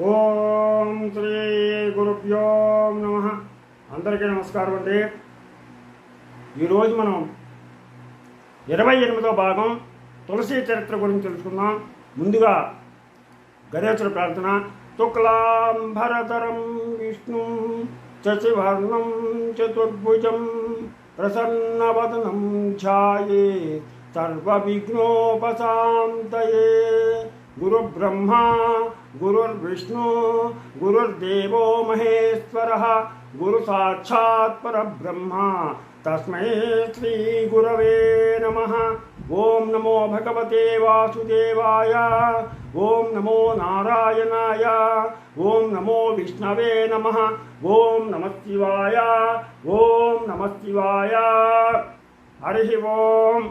ఓం శ్రీ గురుభ్యో నమ. అందరికీ నమస్కారం అండి. ఈరోజు మనం ఇరవై ఎనిమిదో భాగం తులసి చరిత్ర గురించి తెలుసుకుందాం. ముందుగా గణేశుడు ప్రార్థన. తుక్లాంబరధరం విష్ణు శశివర్ణం చతుర్భుజం ప్రసన్నవదనం ఛాయే సర్వవిఘ్నోపశాంతయే. గురుబ్రహ్మ గురుర్విష్ణు గురుర్దేవో మహేశ్వర గురు సాక్షాత్ పరబ్రహ్మ తస్మై శ్రీ గురవే నమ ఓం నమో భగవతే వాసుదేవాయ ఓం నమో నారాయణాయ ఓం నమో విష్ణవే నమ ఓం నమ శివాయ ఓం నమ శివాయ హరి ఓం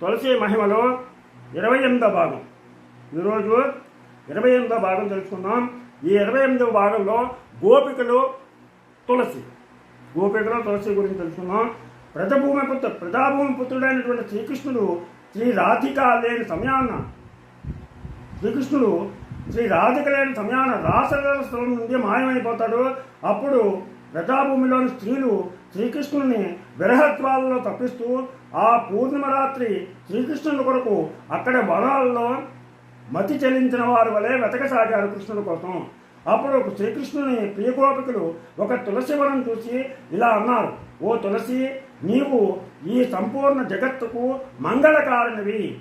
తులసి మహిమలో ఇరవై ఎనిమిదో భాగం ఈరోజు ఇరవై ఎనిమిదవ భాగం తెలుసుకుందాం. ఈ ఇరవై ఎనిమిదవ భాగంలో గోపికలు తులసి. గోపికలు తులసి గురించి తెలుసుకుందాం. ప్రజభూమి పుత్ర ప్రజాభూమి పుత్రుడైనటువంటి శ్రీకృష్ణుడు శ్రీ రాధిక లేని సమయాన్న శ్రీకృష్ణుడు శ్రీ రాధిక లేని సమయాన రాసలీల స్థలం నుండి మాయమైపోతాడు. అప్పుడు ప్రజాభూమిలోని స్త్రీలు శ్రీకృష్ణుని విరహత్వాలలో తప్పిస్తూ ఆ పూర్ణిమ రాత్రి శ్రీకృష్ణుని కొరకు అక్కడ వనాల్లో మతి చెల్లించిన వారు వలె వెతకసాగారు కృష్ణుడి కోసం. అప్పుడు శ్రీకృష్ణుని ప్రియగోపికలు ఒక తులసివనం చూసి ఇలా అన్నారు ఓ తులసి నీవు ఈ సంపూర్ణ జగత్తుకు మంగళకారినివి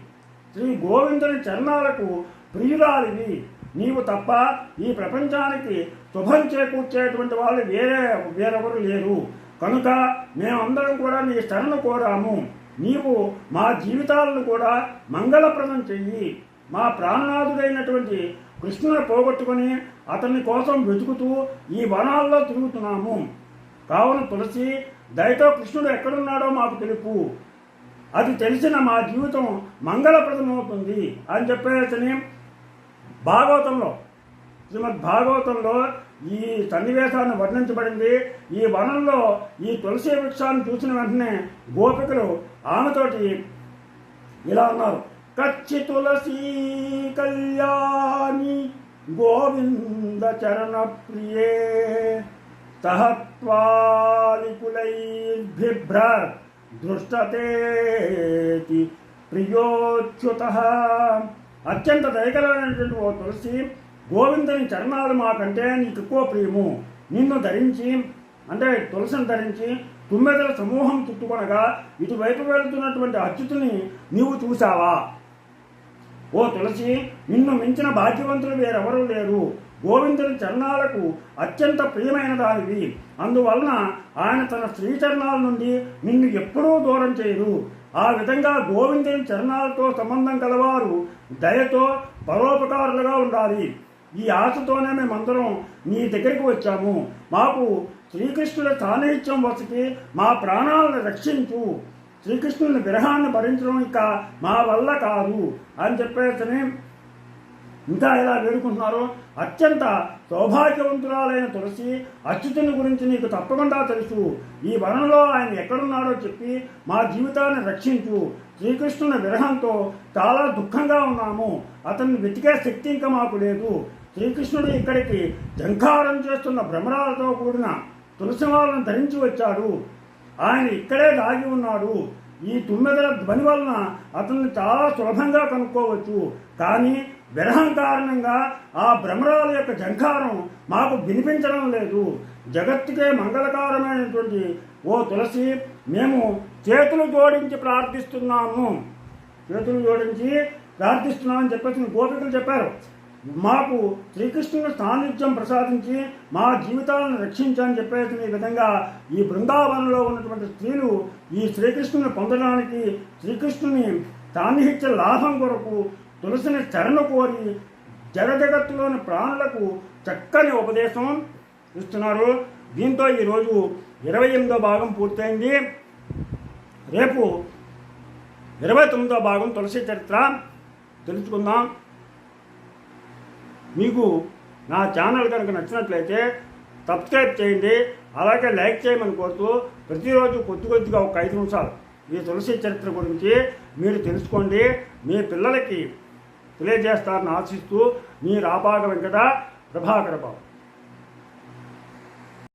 శ్రీ గోవిందుని చరణాలకు ప్రియురాలివి. నీవు తప్ప ఈ ప్రపంచానికి శుభం చేకూర్చేటువంటి వాళ్ళు వేరే వేరెవరు లేరు. కనుక మేమందరం కూడా నీ శరణు కోరాము. నీవు మా జీవితాలను కూడా మంగళప్రదం చెయ్యి. మా ప్రాణనాథుడైనటువంటి కృష్ణుని పోగొట్టుకొని అతని కోసం వెతుకుతూ ఈ వనాల్లో తిరుగుతున్నాము. కావున తులసి దయతో కృష్ణుడు ఎక్కడున్నాడో మాకు తెలుపు. అది తెలిసిన మా జీవితం మంగళప్రదమవుతుంది అని చెప్పేసని భాగవతంలో శ్రీమద్ భాగవతంలో ఈ సన్నివేశాన్ని వర్ణించబడింది. ఈ వనంలో ఈ తులసి వృక్షాన్ని చూసిన వెంటనే గోపికలు ఆమెతోటి ఇలా అన్నారు. కచ్చి తులసీ కళ్యాణి గోవింద చరణ ప్రియే సహత్వాలికులైర్భిభ్ర దృష్టతేతి ప్రియోచ్యుత. అత్యంత దయకరమైనటువంటి ఓ తులసి గోవిందని చరణాలు మాకంటే నీకు ఎక్కువ ప్రియము. నిన్ను ధరించి అంటే తులసిని ధరించి తుమ్మెదల సమూహం చుట్టుకొనగా ఇటువైపు వెళుతున్నటువంటి అచ్యుతుని నీవు చూసావా ఓ తులసి నిన్ను మించిన భాగ్యవంతులు వేరెవరూ లేరు. గోవిందుని చరణాలకు అత్యంత ప్రియమైన దానివి. అందువలన ఆయన తన శ్రీచరణాల నుండి నిన్ను ఎప్పుడూ దూరం చేయరు ఆ విధంగా గోవిందుని చరణాలతో సంబంధం కలవారు దయతో పరోపకారులుగా ఉండాలి. ఈ ఆశతోనే మేమందరం నీ దగ్గరికి వచ్చాము. మాకు శ్రీకృష్ణుల సాన్నిహిత్యం వసకి మా ప్రాణాలను రక్షించు. శ్రీకృష్ణుని విరహాన్ని భరించడం ఇక మా వల్ల కాదు అని చెప్పేసి ఇంకా ఎలా వేడుకుంటున్నారు అత్యంత సౌభాగ్యవంతురాలైన తులసి అచ్యుతుని గురించి నీకు తప్పకుండా తెలుసు. ఈ వనంలో ఆయన ఎక్కడున్నాడో చెప్పి మా జీవితాన్ని రక్షించు. శ్రీకృష్ణుని విరహంతో చాలా దుఃఖంగా ఉన్నాము. అతన్ని వెతికే శక్తి ఇంకా మాకు లేదు. శ్రీకృష్ణుడు ఇక్కడికి జంకారం చేస్తున్న భ్రమరాలతో కూడిన తులసిమాలను ధరించి వచ్చాడు. ఆయన ఇక్కడే దాగి ఉన్నాడు. ఈ తుమ్మెదల ధ్వని వలన అతన్ని చాలా సులభంగా కనుక్కోవచ్చు. కానీ విరహం కారణంగా ఆ భ్రమరాల యొక్క జంకారం మాకు వినిపించడం లేదు. జగత్తుకే మంగళకారమైనటువంటి ఓ తులసి మేము చేతులు జోడించి ప్రార్థిస్తున్నాము. చేతులు జోడించి ప్రార్థిస్తున్నామని చెప్పేసి గోపికలు చెప్పారు. మాకు శ్రీకృష్ణుని సాన్నిధ్యం ప్రసాదించి మా జీవితాలను రక్షించని చెప్పేసి ఈ విధంగా ఈ బృందావనంలో ఉన్నటువంటి స్త్రీలు ఈ శ్రీకృష్ణుని పొందడానికి శ్రీకృష్ణుని సాన్నిహిత్య లాభం కొరకు తులసిని శరణ కోరి జగజగత్తులోని ప్రాణులకు చక్కని ఉపదేశం ఇస్తున్నారు. దీంతో ఈరోజు ఇరవై ఎనిమిదో భాగం పూర్తయింది. రేపు ఇరవై తొమ్మిదో భాగం తులసి చరిత్ర. తెలుసుకుందాం. మీకు నా ఛానల్ కనుక నచ్చినట్లయితే సబ్స్క్రైబ్ చేయండి అలాగే లైక్ చేయమని కోరుతూ ప్రతిరోజు కొద్ది కొద్దిగా ఒక ఐదు నిమిషాలు ఈ తులసి చరిత్ర గురించి మీరు తెలుసుకోండి మీ పిల్లలకి తెలియజేస్తారని ఆశిస్తూ మీ రాపాక వెంకట ప్రభాకర బాబు.